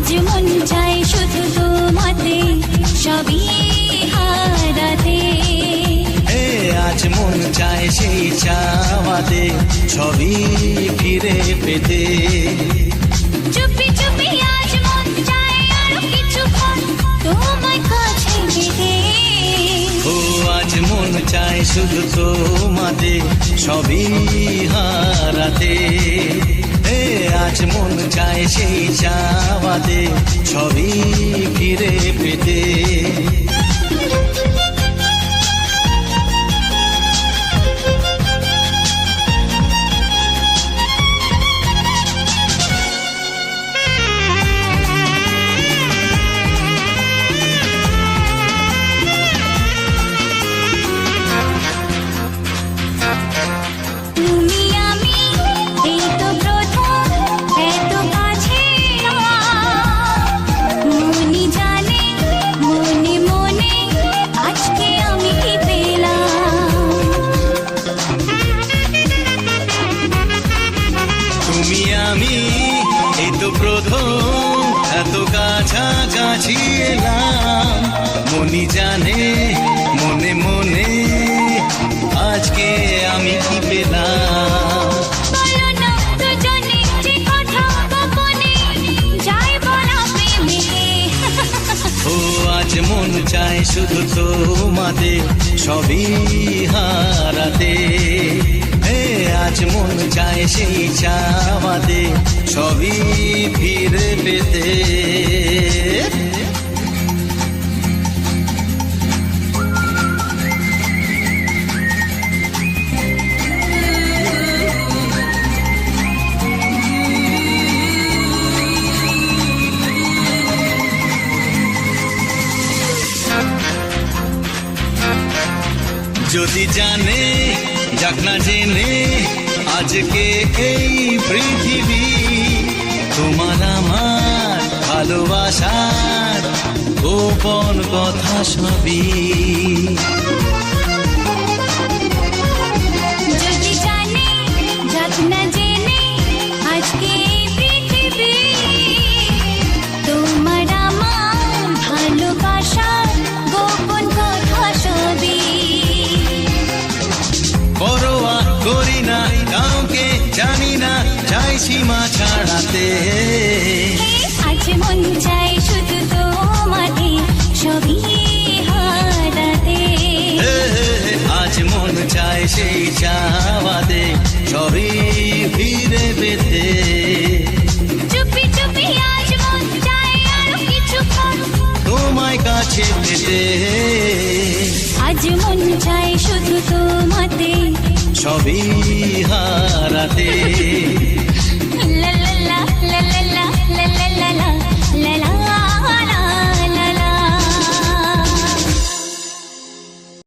আজ মন চায় শুধু তোমাতে সবই হারাতে। আজ মন চায় সেই চাওয়াতে সবই ফিরে পেতে। চুপি চুপি আজ ও আজ মন চায় শুধু তোমাতে সবই হারাতে। আজ মন চায় সেই চাওয়াতে ছবি ফিরে পেতে। কাছাকাছি এলাম মনি জানে, মনে মনে, আজকে আমি কি পেলাম? ও, আজ মন চায় শুধু তোমাদের, সবই হারাতে। আজ মন চায় সেই চাওয়াতে সবই ফিরে পেতে। যদি জানে যাক না জেনে আজকে এই পৃথিবী তোমার আমার ভালোবাসার গোপন কথা সবই। চাই সীমা ছাড়াতে। আজ মন চাই শুধু তোমাকে সবই হারাতে। আজ মন চায় সেই চাওয়াতে সবই ফিরে পেতে। চুপি চুপি আজ মন চাই আরও কিছুক্ষণ তোমায় কাছে পেতে। আজ মন চাই শুধু তোমাতে সবই হারাতে। লা লা লা